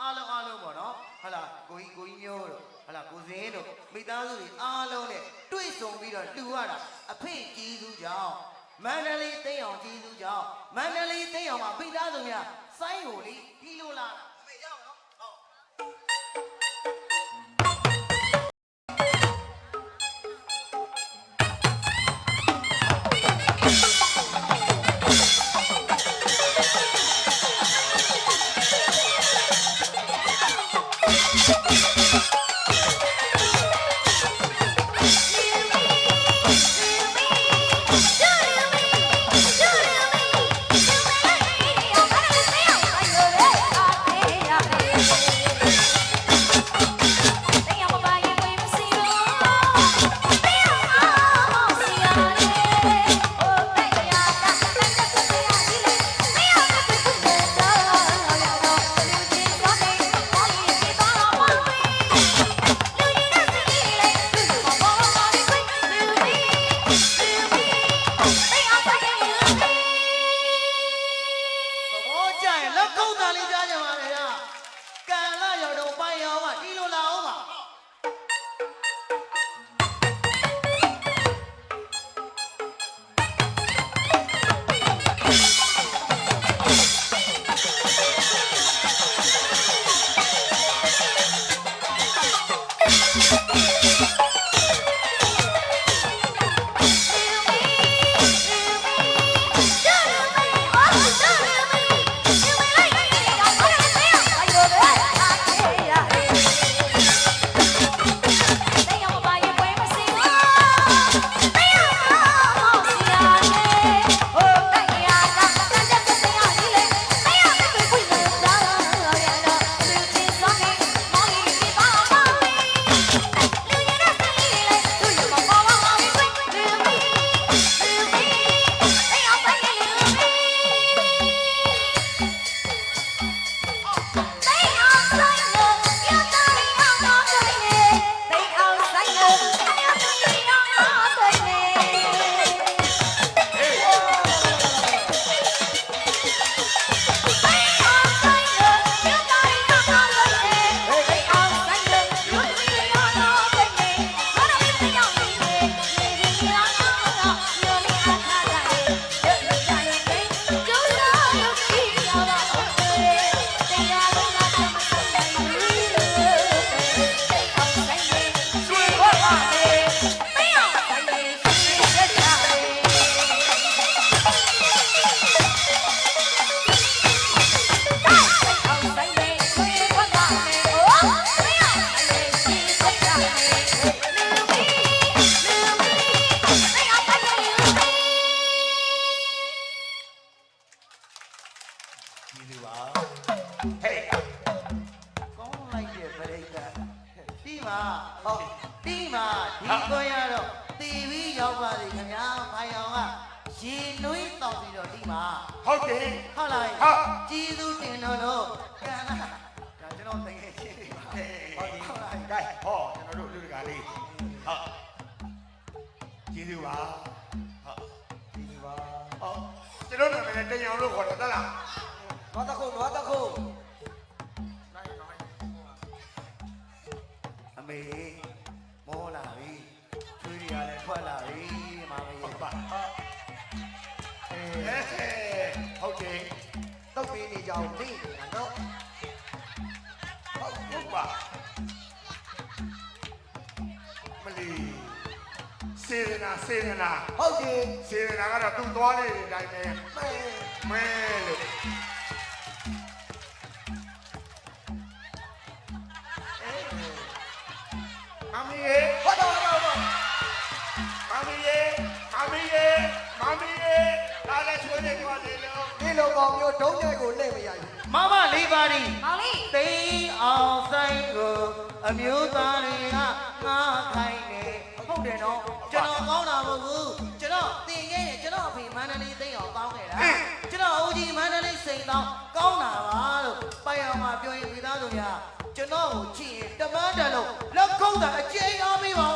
အားလုံးအားလုံးပေါ့နော်ဟာလာကိုကြီးကိုကြီးမျိုးတို့ဟာလာကိုစင်းတို့မိသားစုတွေအားလုံးနဲ့တွေ့ဆုံပြီးတော့လှူရတာအဖေကြီးစုကြောင့်မန္တလေးသိမ်းအောင်ကြီးစုကြောင့်မန္တလေးသိမ်းအောင်မှာမိသားစုများစိုင်းကိုလေဒီလိုလာတာအမေရအော မှာဟုတ်ဒီမှာဒီကိုရတော့တီဗီရောက်ပါလိမ့်ခင်ဗျာဖိုင်အောင်ကရေနွေးတောက်ပြီးတော့ဒီမှာဟုတ်တယ်ဟုတ်လားဟုတ်ကျေးဇူးတင်တော်လို့ကံလာဒါကျွန်တော်တကယ်ချင်းနေပါဟေးဟုတ်ပြီဟုတ်လားကဲဟောကျွန်တော်တို့လူတကာလေးဟုတ်ကျေးဇူးပါဟုတ်ကျေးဇူးပါဟောကျွန်တော်နာမည်နဲ့တင်အောင်လို့ခေါ်တယ်တက်လားနွားတခုနွားတခု အမေမောလာပြီချွေးတွေကလည်းထွက်လာပြီမမေဟုတ်ပါအေဟေးးဟုတ်တယ်တုတ်ပြီးနေကြအောင်နေနေတာတော့ဟုတ်ဟုတ်ပါမလီစေရနာစေရနာဟုတ်တယ်စေရနာကတော့သူ့သွားလေးတွေတိုင်းပဲမဲမဲလို့ မမီရေဟုတ်တော့ဟုတ်တော့မမီရေမမီရေမမီရေဒါလည်းချွေးနေကြတယ်လို့ဒီလိုကောင်မျိုးဒုံးတဲ့ကိုလက်မရဘူးမမလေးပါရီမောင်လေးသိန်းအောင်ဆိုင်ကိုအမျိုးသားတွေကငားခိုင်းနေဟုတ်တယ်နော်ကျွန်တော်ကောင်းတာမဟုတ်ဘူးကျွန်တော်တင်ခဲ့ရင်ကျွန်တော်အဖေမန္တလေးသိန်းအောင်ကောင်းခဲ့တာကျွန်တော်အိုကြီးမန္တလေးစိန်တောင်းကောင်းတာပါလို့ပိုင်အောင်မှာပြောရင်မိသားစုများ ကျွန်တော်ကိုချစ်ရင်တမန်တလုံးလက်ကုပ်တာအကျဉ်းအားပေးပါဦးဟေးဗျာ